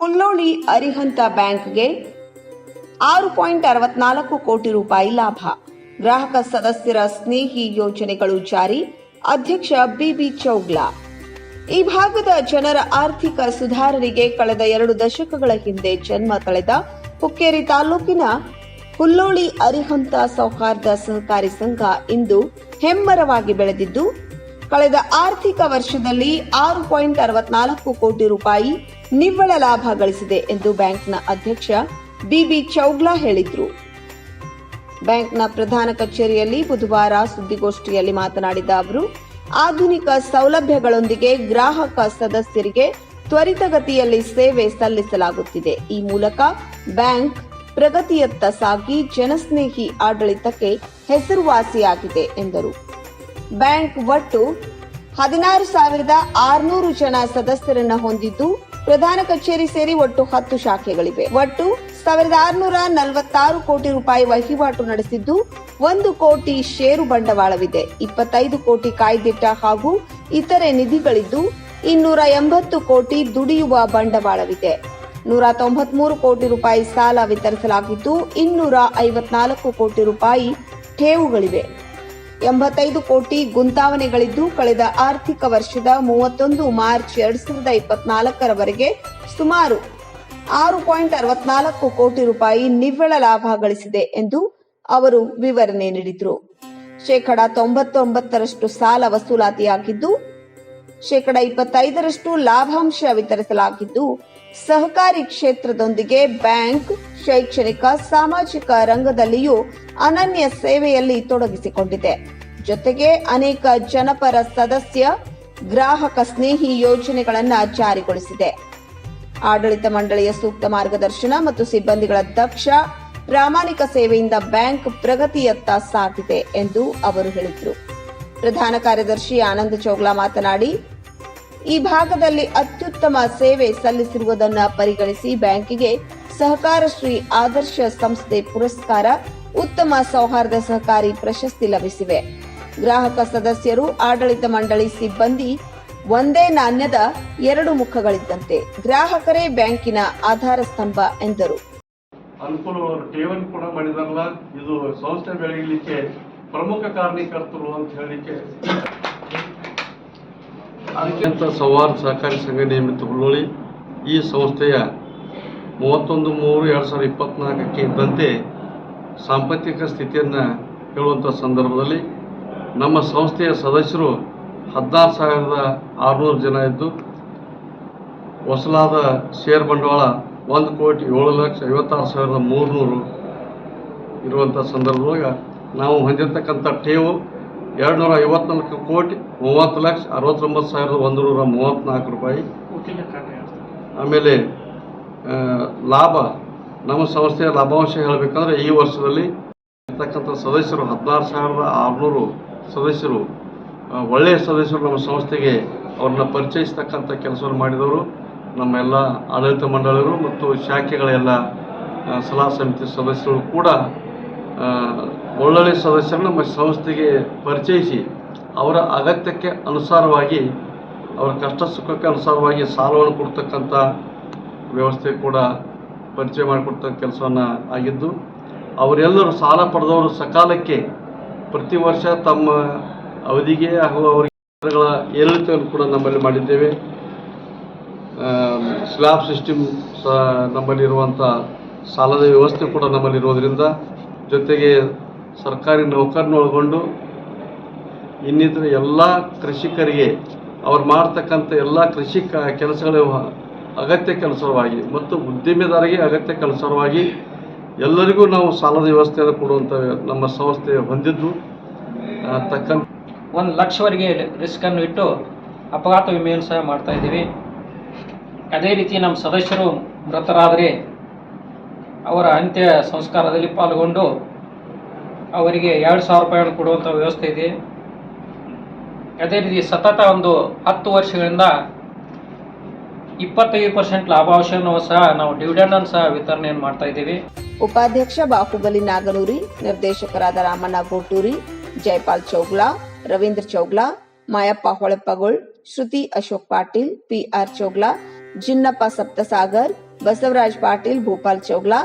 ಹುಲ್ಲೋಳಿ ಅರಿಹಂತ ಬ್ಯಾಂಕ್ಗೆ ಆರು ಪಾಯಿಂಟ್ ಅರವತ್ನಾಲ್ಕು ಕೋಟಿ ರೂಪಾಯಿ ಲಾಭ. ಗ್ರಾಹಕ ಸದಸ್ಯರ ಸ್ನೇಹಿ ಯೋಜನೆಗಳು ಜಾರಿ, ಅಧ್ಯಕ್ಷ ಬಿಬಿ ಚೌಗ್ಲಾ. ಈ ಭಾಗದ ಜನರ ಆರ್ಥಿಕ ಸುಧಾರಣೆಗೆ ಕಳೆದ ಎರಡು ದಶಕಗಳ ಹಿಂದೆ ಜನ್ಮ ತಳೆದ ಹುಕ್ಕೇರಿ ತಾಲೂಕಿನ ಹುಲ್ಲೋಳಿ ಅರಿಹಂತ ಸೌಹಾರ್ದ ಸಹಕಾರಿ ಸಂಘ ಇಂದು ಹೆಮ್ಮರವಾಗಿ ಬೆಳೆದಿದ್ದು ಕಳೆದ ಆರ್ಥಿಕ ವರ್ಷದಲ್ಲಿ ಆರು ಪಾಯಿಂಟ್ ಅರವತ್ನಾಲ್ಕು ಕೋಟಿ ರೂಪಾಯಿ ನಿವ್ವಳ ಲಾಭ ಗಳಿಸಿದೆ ಎಂದು ಬ್ಯಾಂಕ್ನ ಅಧ್ಯಕ್ಷ ಬಿಬಿ ಚೌಗ್ಲಾ ಹೇಳಿದರು. ಬ್ಯಾಂಕ್ನ ಪ್ರಧಾನ ಕಚೇರಿಯಲ್ಲಿ ಬುಧವಾರ ಸುದ್ದಿಗೋಷ್ಠಿಯಲ್ಲಿ ಮಾತನಾಡಿದ ಅವರು, ಆಧುನಿಕ ಸೌಲಭ್ಯಗಳೊಂದಿಗೆ ಗ್ರಾಹಕ ಸದಸ್ಯರಿಗೆ ತ್ವರಿತಗತಿಯಲ್ಲಿ ಸೇವೆ ಸಲ್ಲಿಸಲಾಗುತ್ತಿದೆ. ಈ ಮೂಲಕ ಬ್ಯಾಂಕ್ ಪ್ರಗತಿಯತ್ತ ಸಾಗಿ ಜನಸ್ನೇಹಿ ಆಡಳಿತಕ್ಕೆ ಹೆಸರುವಾಸಿಯಾಗಿದೆ ಎಂದರು. ಬ್ಯಾಂಕ್ ಒಟ್ಟು ಹದಿನಾರು ಸಾವಿರದ ಆರುನೂರು ಜನ ಸದಸ್ಯರನ್ನ ಹೊಂದಿದ್ದು ಪ್ರಧಾನ ಕಚೇರಿ ಸೇರಿ ಒಟ್ಟು ಹತ್ತು ಶಾಖೆಗಳಿವೆ. ಒಟ್ಟು ಸಾವಿರದ ಆರುನೂರ ನಲವತ್ತಾರು ಕೋಟಿ ರೂಪಾಯಿ ವಹಿವಾಟು ನಡೆಸಿದ್ದು ಒಂದು ಕೋಟಿ ಷೇರು ಬಂಡವಾಳವಿದೆ. ಇಪ್ಪತ್ತೈದು ಕೋಟಿ ಕಾಯ್ದಿಟ್ಟ ಹಾಗೂ ಇತರೆ ನಿಧಿಗಳಿದ್ದು ಇನ್ನೂರ ಎಂಬತ್ತು ಕೋಟಿ ದುಡಿಯುವ ಬಂಡವಾಳವಿದೆ. ನೂರ ತೊಂಬತ್ಮೂರು ಕೋಟಿ ರೂಪಾಯಿ ಸಾಲ ವಿತರಿಸಲಾಗಿದ್ದು ಇನ್ನೂರ ಐವತ್ನಾಲ್ಕು ಕೋಟಿ ರೂಪಾಯಿ ಠೇವುಗಳಿವೆ. ಎಂಬತ್ತೈದು ಕೋಟಿ ಗುಂತಾವಣೆಗಳಿದ್ದು, ಕಳೆದ ಆರ್ಥಿಕ ವರ್ಷದ ಮೂವತ್ತೊಂದು ಮಾರ್ಚ್ ಎರಡ್ ಸಾವಿರದ ಇಪ್ಪತ್ನಾಲ್ಕರವರೆಗೆ ಸುಮಾರು ಆರು ಪಾಯಿಂಟ್ ಅರವತ್ನಾಲ್ಕು ಕೋಟಿ ರೂಪಾಯಿ ನಿವ್ವಳ ಲಾಭ ಗಳಿಸಿದೆ ಎಂದು ಅವರು ವಿವರಣೆ ನೀಡಿದರು. ಶೇಕಡ ತೊಂಬತ್ತೊಂಬತ್ತರಷ್ಟು ಸಾಲ ವಸೂಲಾತಿಯಾಗಿದ್ದು, ಶೇಕಡ ಇಪ್ಪತ್ತೈದರಷ್ಟು ಲಾಭಾಂಶ ವಿತರಿಸಲಾಗಿದ್ದು ಸಹಕಾರಿ ಕ್ಷೇತ್ರದೊಂದಿಗೆ ಬ್ಯಾಂಕ್, ಶೈಕ್ಷಣಿಕ, ಸಾಮಾಜಿಕ ರಂಗದಲ್ಲಿಯೂ ಅನನ್ಯ ಸೇವೆಯಲ್ಲಿ ತೊಡಗಿಸಿಕೊಂಡಿದೆ. ಜೊತೆಗೆ ಅನೇಕ ಜನಪರ ಸದಸ್ಯ, ಗ್ರಾಹಕ ಸ್ನೇಹಿ ಯೋಜನೆಗಳನ್ನು ಜಾರಿಗೊಳಿಸಿದೆ. ಆಡಳಿತ ಮಂಡಳಿಯ ಸೂಕ್ತ ಮಾರ್ಗದರ್ಶನ ಮತ್ತು ಸಿಬ್ಬಂದಿಗಳ ದಕ್ಷ, ಪ್ರಾಮಾಣಿಕ ಸೇವೆಯಿಂದ ಬ್ಯಾಂಕ್ ಪ್ರಗತಿಯತ್ತ ಸಾಗಿದೆ ಎಂದು ಅವರು ಹೇಳಿದರು. ಪ್ರಧಾನ ಕಾರ್ಯದರ್ಶಿ ಆನಂದ್ ಚೌಗ್ಲಾ ಮಾತನಾಡಿ ಈ ಭಾಗದಲ್ಲಿ ಅತ್ಯುತ್ತಮ ಸೇವೆ ಸಲ್ಲಿಸಿರುವುದನ್ನು ಪರಿಗಣಿಸಿ ಬ್ಯಾಂಕಿಗೆ ಸಹಕಾರ ಶ್ರೀ ಆದರ್ಶ ಸಂಸ್ಥೆ ಪುರಸ್ಕಾರ, ಉತ್ತಮ ಸೌಹಾರ್ದ ಸಹಕಾರಿ ಪ್ರಶಸ್ತಿ ಲಭಿಸಿವೆ. ಗ್ರಾಹಕ ಸದಸ್ಯರು, ಆಡಳಿತ ಮಂಡಳಿ ಸಿಬ್ಬಂದಿ ಒಂದೇ ನಾಣ್ಯದ ಎರಡು ಮುಖಗಳಿದ್ದಂತೆ ಗ್ರಾಹಕರೇ ಬ್ಯಾಂಕಿನ ಆಧಾರ ಸ್ತಂಭ ಎಂದರು. ಕೂಡ ಮಾಡಿದಾರಲ್ಲ, ಇದು ಸಂಸ್ಥೆ ಬೆಳೆಯಲಿಕ್ಕೆ ಪ್ರಮುಖ ಕಾರಣೀಕರ್ತರು ಅಂತ ಹೇಳಲಿಕ್ಕೆ ಅದಕ್ಕಿಂತ ಸವಾರ್ ಸಹಕಾರಿ ಸಂಘ ನಿಯಮಿತ ಹುಲ್ಲೋಳಿ ಈ ಸಂಸ್ಥೆಯ ಮೂವತ್ತೊಂದು ಮೂರು ಎರಡು ಸಾವಿರದ ಇಪ್ಪತ್ನಾಲ್ಕಕ್ಕೆ ಇದ್ದಂತೆ ಸಾಂಪತ್ತಿಕ ಸ್ಥಿತಿಯನ್ನು ಹೇಳುವಂಥ ಸಂದರ್ಭದಲ್ಲಿ ನಮ್ಮ ಸಂಸ್ಥೆಯ ಸದಸ್ಯರು ಹದಿನಾರು ಸಾವಿರದ ಆರುನೂರು ಜನ ಇದ್ದು, ಹೊಸಲಾದ ಷೇರ್ ಬಂಡವಾಳ ಒಂದು ಕೋಟಿ ಏಳು ಲಕ್ಷ ಐವತ್ತಾರು ಸಾವಿರದ ಮೂರುನೂರು ಇರುವಂಥ ಸಂದರ್ಭದೊಳಗೆ ನಾವು ಹೊಂದಿರತಕ್ಕಂಥ ಠೇವು ಎರಡು ನೂರ ಐವತ್ನಾಲ್ಕು ಕೋಟಿ ಮೂವತ್ತು ಲಕ್ಷ ಅರವತ್ತೊಂಬತ್ತು ಸಾವಿರದ ಒಂದು ನೂರ ಮೂವತ್ತ್ನಾಲ್ಕು ರೂಪಾಯಿ ಆಮೇಲೆ ಲಾಭ ನಮ್ಮ ಸಂಸ್ಥೆಯ ಲಾಭಾಂಶ ಹೇಳಬೇಕಂದ್ರೆ ಈ ವರ್ಷದಲ್ಲಿ ಇರ್ತಕ್ಕಂಥ ಸದಸ್ಯರು ಹದಿನಾರು ಸಾವಿರದ ಆರುನೂರು ಸದಸ್ಯರು ಒಳ್ಳೆಯ ಸದಸ್ಯರು ನಮ್ಮ ಸಂಸ್ಥೆಗೆ ಅವ್ರನ್ನ ಪರಿಚಯಿಸ್ತಕ್ಕಂಥ ಕೆಲಸವನ್ನು ಮಾಡಿದವರು ನಮ್ಮ ಎಲ್ಲ ಆಡಳಿತ ಮಂಡಳಿಗಳು ಮತ್ತು ಶಾಖೆಗಳೆಲ್ಲ ಸಲಹಾ ಸಮಿತಿ ಸದಸ್ಯರು ಕೂಡ ಒಳ್ಳೊಳ್ಳೆ ಸದಸ್ಯರನ್ನು ನಮ್ಮ ಸಂಸ್ಥೆಗೆ ಪರಿಚಯಿಸಿ ಅವರ ಅಗತ್ಯಕ್ಕೆ ಅನುಸಾರವಾಗಿ, ಅವರ ಕಷ್ಟ ಸುಖಕ್ಕೆ ಅನುಸಾರವಾಗಿ ಸಾಲವನ್ನು ಕೊಡ್ತಕ್ಕಂಥ ವ್ಯವಸ್ಥೆ ಕೂಡ ಪರಿಚಯ ಮಾಡಿಕೊಡ್ತ ಕೆಲಸವನ್ನು ಆಗಿದ್ದು, ಅವರೆಲ್ಲರೂ ಸಾಲ ಪಡೆದವರು ಸಕಾಲಕ್ಕೆ ಪ್ರತಿ ವರ್ಷ ತಮ್ಮ ಅವಧಿಗೆ ಹಾಗೂ ಅವರಿಗೆಗಳ ಏರಿಳಿತವನ್ನು ಕೂಡ ನಮ್ಮಲ್ಲಿ ಮಾಡಿದ್ದೇವೆ. ಸ್ಲ್ಯಾಬ್ ಸಿಸ್ಟಮ್ ಸಹ ನಮ್ಮಲ್ಲಿರುವಂಥ ಸಾಲದ ವ್ಯವಸ್ಥೆ ಕೂಡ ನಮ್ಮಲ್ಲಿರೋದ್ರಿಂದ ಜೊತೆಗೆ ಸರ್ಕಾರಿ ನೌಕರನ್ನ ಒಳಗೊಂಡು ಇನ್ನಿತರ ಎಲ್ಲ ಕೃಷಿಕರಿಗೆ ಅವ್ರು ಮಾಡ್ತಕ್ಕಂಥ ಎಲ್ಲ ಕೃಷಿ ಕ- ಕೆಲಸಗಳ ಅಗತ್ಯ ಕೆಲಸವಾಗಿ ಮತ್ತು ಉದ್ದಿಮೆದಾರಿಗೆ ಅಗತ್ಯ ಕೆಲಸವಾಗಿ ಎಲ್ಲರಿಗೂ ನಾವು ಸಾಲದ ವ್ಯವಸ್ಥೆಯನ್ನು ಕೊಡುವಂಥ ನಮ್ಮ ಸಂಸ್ಥೆ ಹೊಂದಿದ್ದು. ತಕ್ಕಂಥ ಒಂದು ಲಕ್ಷವರೆಗೆ ರಿಸ್ಕನ್ನು ಇಟ್ಟು ಅಪಘಾತ ವಿಮೆಯನ್ನು ಸಹ ಮಾಡ್ತಾ ಇದ್ದೀವಿ. ಅದೇ ರೀತಿ ನಮ್ಮ ಸದಸ್ಯರು ಮೃತರಾದರೆ ಅವರ ಅಂತ್ಯ ಸಂಸ್ಕಾರದಲ್ಲಿ ಪಾಲ್ಗೊಂಡು ಅವರಿಗೆ ಎರಡು ಸಾವಿರ ರೂಪಾಯಿಗಳನ್ನು ಕೊಡುವಂಥ ವ್ಯವಸ್ಥೆ ಇದೆ. ಅದೇ ರೀತಿ ಸತತ ಒಂದು ಹತ್ತು ವರ್ಷಗಳಿಂದ ಇಪ್ಪತ್ತೈದು ಪರ್ಸೆಂಟ್ ಲಾಭಾಂಶವನ್ನು ಸಹ ನಾವು ಡಿವಿಡೆಂಡ್ ಅನ್ನು ಸಹ ವಿತರಣೆಯನ್ನು ಮಾಡ್ತಾ ಇದ್ದೀವಿ. ಉಪಾಧ್ಯಕ್ಷ ಬಾಹುಬಲಿ ನಾಗನೂರಿ, ನಿರ್ದೇಶಕರಾದ ರಾಮಣ್ಣ ಗೋಟೂರಿ ಜಯಪಾಲ್ ಚೌಗ್ಲಾ, ರವೀಂದ್ರ ಚೌಗ್ಲಾ, ಮಾಯಪ್ಪ ಹೊಳಪ್ಪಗೋಳ್ ಶ್ರುತಿ ಅಶೋಕ್ ಪಾಟೀಲ್, ಪಿಆರ್ ಚೌಗ್ಲಾ, ಜಿನ್ನಪ್ಪ ಸಪ್ತಸಾಗರ್, ಬಸವರಾಜ್ ಪಾಟೀಲ್, ಭೂಪಾಲ್ ಚೌಗ್ಲಾ,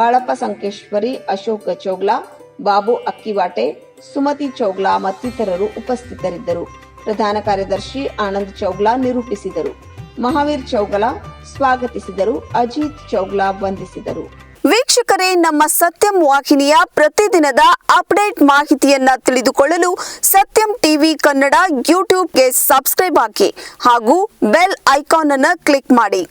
ಬಾಳಪ್ಪ ಸಂಕೇಶ್ವರಿ, ಅಶೋಕ್ ಚೌಗ್ಲಾ ಬಾಬು ಅಕ್ಕಿವಾಟೆ, ಸುಮತಿ ಚೌಗ್ಲಾ ಮತ್ತಿತರರು ಉಪಸ್ಥಿತರಿದ್ದರು. ಪ್ರಧಾನ ಕಾರ್ಯದರ್ಶಿ ಆನಂದ್ ಚೌಗ್ಲಾ ನಿರೂಪಿಸಿದರು. ಮಹಾವೀರ್ ಚೌಗಲಾ ಸ್ವಾಗತಿಸಿದರು. ಅಜಿತ್ ಚೌಗ್ಲಾ ವಂದಿಸಿದರು. ವೀಕ್ಷಕರೇ, ನಮ್ಮ ಸತ್ಯಂ ವಾಹಿನಿಯ ಪ್ರತಿದಿನದ ಅಪ್ಡೇಟ್ ಮಾಹಿತಿಯನ್ನ ತಿಳಿದುಕೊಳ್ಳಲು ಸತ್ಯಂ ಟಿವಿ ಕನ್ನಡ ಯೂಟ್ಯೂಬ್ಗೆ ಸಬ್ಸ್ಕ್ರೈಬ್ ಹಾಕಿ ಹಾಗೂ ಬೆಲ್ ಐಕಾನ್ ಅನ್ನು ಕ್ಲಿಕ್ ಮಾಡಿ.